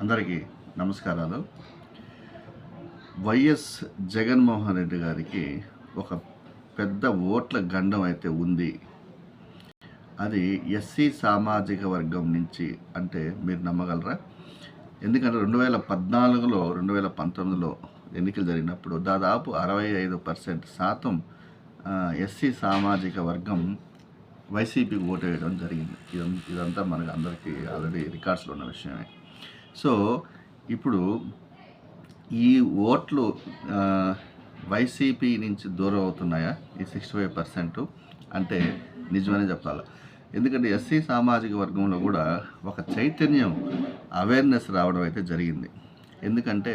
అందరికీ నమస్కారాలు. వైఎస్ జగన్మోహన్ రెడ్డి గారికి ఒక పెద్ద ఓట్ల గండం అయితే ఉంది. అది ఎస్సీ సామాజిక వర్గం నుంచి అంటే మీరు నమ్మగలరా? ఎందుకంటే రెండు వేల పద్నాలుగులో రెండు వేల పంతొమ్మిదిలో ఎన్నికలు జరిగినప్పుడు దాదాపు అరవై ఐదు పర్సెంట్ శాతం ఎస్సీ సామాజిక వర్గం వైసీపీకి ఓటు వేయడం జరిగింది. ఇదంతా మనకు అందరికీ ఆల్రెడీ రికార్డ్స్లో ఉన్న విషయమే. సో ఇప్పుడు ఈ ఓట్లు వైసీపీ నుంచి దూరం అవుతున్నాయా? ఈ సిక్స్టీ ఫైవ్ పర్సెంట్ అంటే నిజమనే చెప్పాలి? ఎందుకంటే ఎస్సీ సామాజిక వర్గంలో కూడా ఒక చైతన్యం అవేర్నెస్ రావడం అయితే జరిగింది. ఎందుకంటే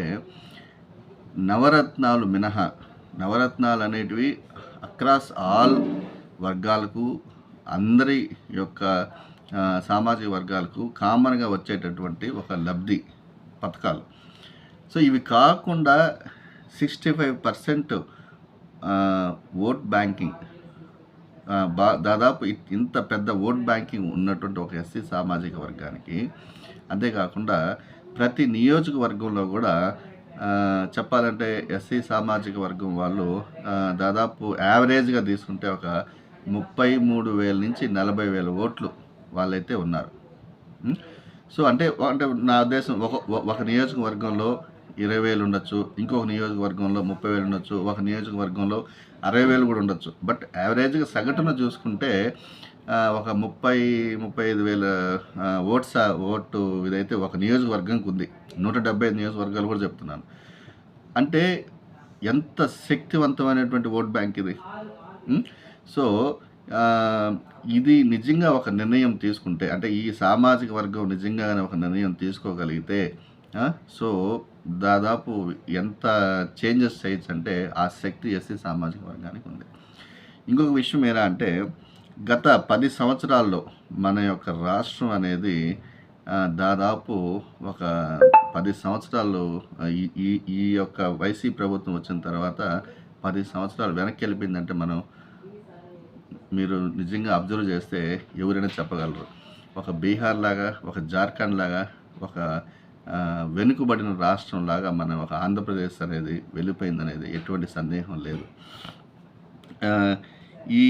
నవరత్నాలు మినహా నవరత్నాలు అనేటివి అక్రాస్ ఆల్ వర్గాలకు అందరి యొక్క సామాజిక వర్గాలకు కామన్గా వచ్చేటటువంటి ఒక లబ్ధి పథకాలు. సో ఇవి కాకుండా sixty five percent vote banking బా దాదాపు ఇంత పెద్ద ఓట్ బ్యాంకింగ్ ఉన్నటువంటి ఒక ఎస్సీ సామాజిక వర్గానికి. అంతేకాకుండా ప్రతి నియోజకవర్గంలో కూడా చెప్పాలంటే ఎస్సీ సామాజిక వర్గం వాళ్ళు దాదాపు యావరేజ్గా తీసుకుంటే ఒక ముప్పై మూడు వేల నుంచి నలభై వేల ఓట్లు వాళ్ళైతే ఉన్నారు. సో అంటే అంటే నా ఉద్దేశం ఒక ఒక నియోజకవర్గంలో ఇరవై వేలు ఉండొచ్చు ఇంకొక నియోజకవర్గంలో ముప్పై వేలు ఉండొచ్చు ఒక నియోజకవర్గంలో అరవై వేలు కూడా ఉండొచ్చు. బట్ యావరేజ్గా సగటున చూసుకుంటే ఒక ముప్పై ముప్పై ఐదు వేల ఓట్స్ ఓటు ఇదైతే ఒక నియోజకవర్గంకి ఉంది. నూట డెబ్బై ఐదు నియోజకవర్గాలు కూడా చెప్తున్నాను. అంటే ఎంత శక్తివంతమైనటువంటి ఓట్ బ్యాంక్ ఇది. సో ఇది నిజంగా ఒక నిర్ణయం తీసుకుంటే అంటే ఈ సామాజిక వర్గం నిజంగానే ఒక నిర్ణయం తీసుకోగలిగితే సో దాదాపు ఎంత చేంజెస్ చేయొచ్చు అంటే ఆ శక్తి ఎస్సీ సామాజిక వర్గానికి ఉంది. ఇంకొక విషయం ఏరా అంటే గత పది సంవత్సరాల్లో మన యొక్క రాష్ట్రం అనేది దాదాపు ఒక పది సంవత్సరాలు ఈ ఈ యొక్క వైసీ ప్రభుత్వం వచ్చిన తర్వాత పది సంవత్సరాలు వెనక్కి వెళ్ళిపోయిందంటే మనం మీరు నిజంగా అబ్జర్వ్ చేస్తే ఎవరైనా చెప్పగలరు. ఒక బీహార్ లాగా ఒక జార్ఖండ్ లాగా ఒక వెనుకబడిన రాష్ట్రం లాగా మనం ఒక ఆంధ్రప్రదేశ్ అనేది వెళ్ళిపోయింది అనేది ఎటువంటి సందేహం లేదు. ఈ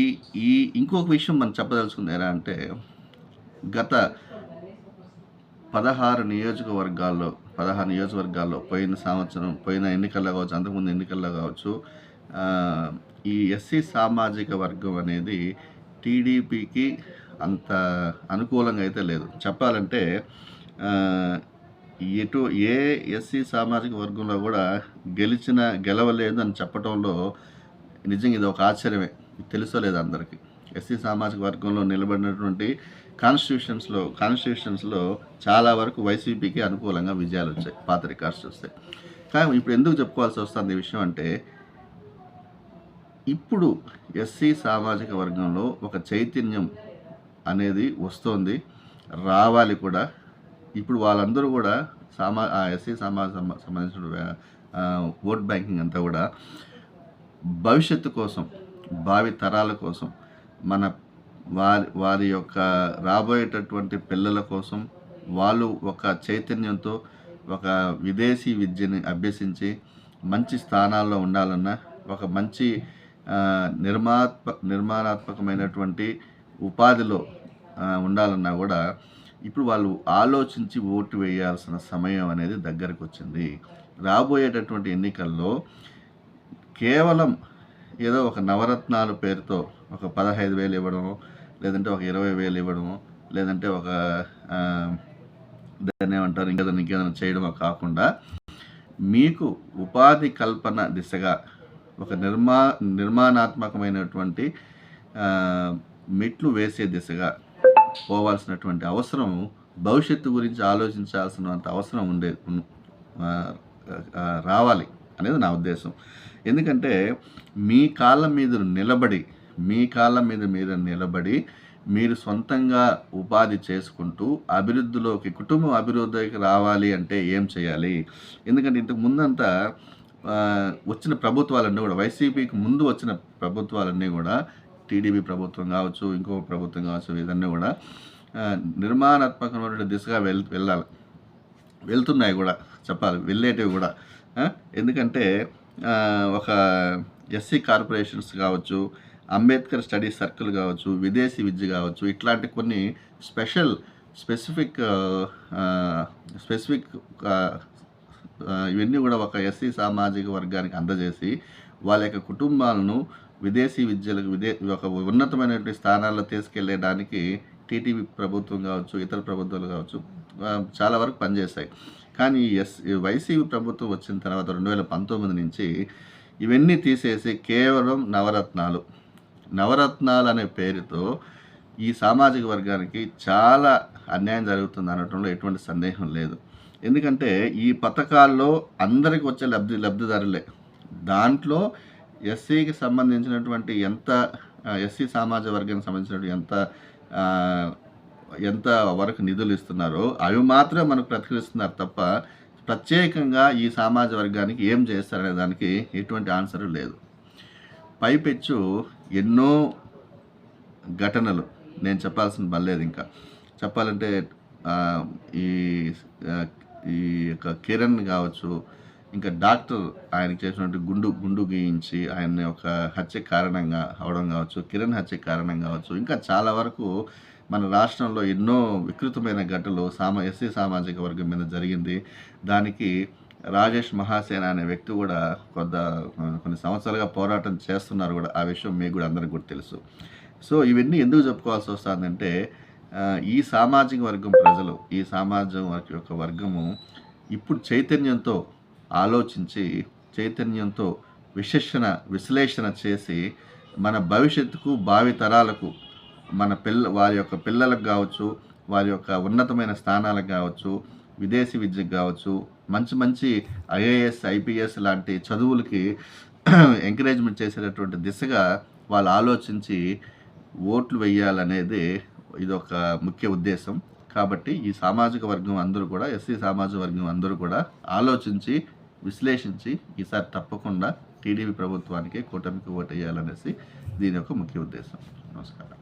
ఈ ఇంకొక విషయం మనం చెప్పదలుచుకుంది ఎలా అంటే గత పదహారు నియోజకవర్గాల్లో పదహారు నియోజకవర్గాల్లో పోయిన సంవత్సరం పోయిన ఎన్నికల్లో కావచ్చు అంతకుముందు ఎన్నికల్లో కావచ్చు ఈ ఎస్సీ సామాజిక వర్గం అనేది టీడీపీకి అంత అనుకూలంగా అయితే లేదు. చెప్పాలంటే ఎటు ఏ ఎస్సీ సామాజిక వర్గంలో కూడా గెలిచిన గెలవలేదు అని చెప్పడంలో నిజంగా ఇది ఒక ఆశ్చర్యమే. తెలుసో లేదు అందరికీ. ఎస్సీ సామాజిక వర్గంలో నిలబడినటువంటి కాన్స్టిట్యూషన్స్లో కాన్స్టిట్యూషన్స్లో చాలా వరకు వైసీపీకి అనుకూలంగా విజయాలు వచ్చాయి పాత రికార్డ్స్ చూస్తే కానీ ఇప్పుడు ఎందుకు చెప్పుకోవాల్సి వస్తుంది ఈ విషయం అంటే ఇప్పుడు ఎస్సీ సామాజిక వర్గంలో ఒక చైతన్యం అనేది వస్తోంది. రావాలి కూడా. ఇప్పుడు వాళ్ళందరూ కూడా సామా ఎస్సీ సమాజ సంబంధించిన ఓట్ బ్యాంకింగ్ అంతా కూడా భవిష్యత్తు కోసం భావి తరాల కోసం మన వారి వారి యొక్క రాబోయేటటువంటి పిల్లల కోసం వాళ్ళు ఒక చైతన్యంతో ఒక విదేశీ విద్యని అభ్యసించి మంచి స్థానాల్లో ఉండాలన్నా ఒక మంచి నిర్మాత్మ నిర్మాణాత్మకమైనటువంటి ఉపాధిలో ఉండాలన్నా కూడా ఇప్పుడు వాళ్ళు ఆలోచించి ఓటు వేయాల్సిన సమయం అనేది దగ్గరకు వచ్చింది రాబోయేటటువంటి ఎన్నికల్లో కేవలం ఏదో ఒక నవరత్నాల పేరుతో ఒక పదహైదు వేలు ఇవ్వడం లేదంటే ఒక ఇరవై వేలు ఇవ్వడం లేదంటే ఒక దాన్ని ఏమంటారు ఇంకేదైనా ఇంకేదైనా చేయడమో కాకుండా మీకు ఉపాధి కల్పన దిశగా ఒక నిర్మా నిర్మాణాత్మకమైనటువంటి మెట్లు వేసే దిశగా పోవాల్సినటువంటి అవసరం భవిష్యత్తు గురించి ఆలోచించాల్సినంత అవసరం ఉండే ఉన్- రావాలి అనేది నా ఉద్దేశం. ఎందుకంటే మీ కాళ్ళ మీద నిలబడి మీ కాళ్ళ మీద మీరు నిలబడి మీరు సొంతంగా ఉపాధి చేసుకుంటూ అభివృద్ధిలోకి కుటుంబం అభివృద్ధికి రావాలి అంటే ఏం చేయాలి? ఎందుకంటే ఇంతకు ముందంతా వచ్చిన ప్రభుత్వాలన్నీ కూడా వైసీపీకి ముందు వచ్చిన ప్రభుత్వాలన్నీ కూడా టీడీపీ ప్రభుత్వం కావచ్చు ఇంకో ప్రభుత్వం కావచ్చు ఇదన్నీ కూడా ఆ, నిర్మాణాత్మకమైన దిశగా వెళ్ వెళ్ళాలి. వెళ్తున్నాయి కూడా చెప్పాలి వెళ్ళేటివి కూడా. ఎందుకంటే ఒక ఎస్సీ కార్పొరేషన్స్ కావచ్చు అంబేద్కర్ స్టడీ సర్కిల్ కావచ్చు విదేశీ విద్య కావచ్చు ఇట్లాంటి కొన్ని స్పెషల్ స్పెసిఫిక్ స్పెసిఫిక్ ఇవన్నీ కూడా ఒక ఎస్సీ సామాజిక వర్గానికి అందజేసి వాళ్ళ యొక్క కుటుంబాలను విదేశీ విద్యలకు విదే ఒక ఉన్నతమైనటువంటి స్థానాల్లో తీసుకెళ్ళడానికి టీటీవీ ప్రభుత్వం కావచ్చు ఇతర ప్రభుత్వాలు కావచ్చు చాలా వరకు పనిచేస్తాయి కానీ ఎస్ వైసీపీ ప్రభుత్వం వచ్చిన తర్వాత రెండు వేల పంతొమ్మిది నుంచి ఇవన్నీ తీసేసి కేవలం నవరత్నాలు. నవరత్నాలు అనే పేరుతో ఈ సామాజిక వర్గానికి చాలా అన్యాయం జరుగుతుంది అనటంలో ఎటువంటి సందేహం లేదు. ఎందుకంటే ఈ పథకాల్లో అందరికి వచ్చే లబ్ధి లబ్ధిదారులే. దాంట్లో ఎస్సీకి సంబంధించినటువంటి ఎంత ఎస్సీ సమాజ వర్గానికి సంబంధించినటువంటి ఎంత ఎంత వరకు నిధులు ఇస్తున్నారో అవి మాత్రమే మనకు ప్రతిఫలిస్తున్నారు తప్ప ప్రత్యేకంగా ఈ సమాజ వర్గానికి ఏం చేస్తారనే దానికి ఎటువంటి ఆన్సర్ లేదు. పైపెచ్చు ఎన్నో ఘటనలు. నేను చెప్పాల్సిన పని లేదు ఇంకా. చెప్పాలంటే ఈ ఈ యొక్క కిరణ్ కావచ్చు ఇంకా డాక్టర్ ఆయనకి చేసినటువంటి గుండు గుండు గీయించి ఆయన ఒక హత్య కారణంగా అవడం కావచ్చు కిరణ్ హత్య కారణం కావచ్చు ఇంకా చాలా వరకు మన రాష్ట్రంలో ఎన్నో వికృతమైన ఘటనలు సామ ఎస్సీ సామాజిక వర్గం మీద జరిగింది. దానికి రాజేష్ మహాసేన అనే వ్యక్తి కూడా కొంత కొన్ని సంవత్సరాలుగా పోరాటం చేస్తున్నారు కూడా. ఆ విషయం మీకు కూడా అందరికీ కూడా తెలుసు. సో ఇవన్నీ ఎందుకు చెప్పుకోవాల్సి వస్తుందంటే ఈ సామాజిక వర్గం ప్రజలు ఈ సామాజిక వర్గ యొక్క వర్గము ఇప్పుడు చైతన్యంతో ఆలోచించి చైతన్యంతో విశేషణ విశ్లేషణ చేసి మన భవిష్యత్తుకు భావి తరాలకు మన పిల్ల వారి యొక్క పిల్లలకు కావచ్చు వారి యొక్క ఉన్నతమైన స్థానాలకు కావచ్చు విదేశీ విద్యకు కావచ్చు మంచి మంచి ఐఏఎస్ ఐపీఎస్ లాంటి చదువులకి ఎంకరేజ్మెంట్ చేసేటటువంటి దిశగా వాళ్ళు ఆలోచించి ఓట్లు వేయాలనేది ఇది ఒక ముఖ్య ఉద్దేశం. కాబట్టి ఈ సామాజిక వర్గం అందరూ కూడా ఎస్సీ సామాజిక వర్గం అందరూ కూడా ఆలోచించి విశ్లేషించి ఈసారి తప్పకుండా టీడీపీ ప్రభుత్వానికి కూటమికి ఓటు వేయాలనేసి దీని యొక్క ముఖ్య ఉద్దేశం. నమస్కారం.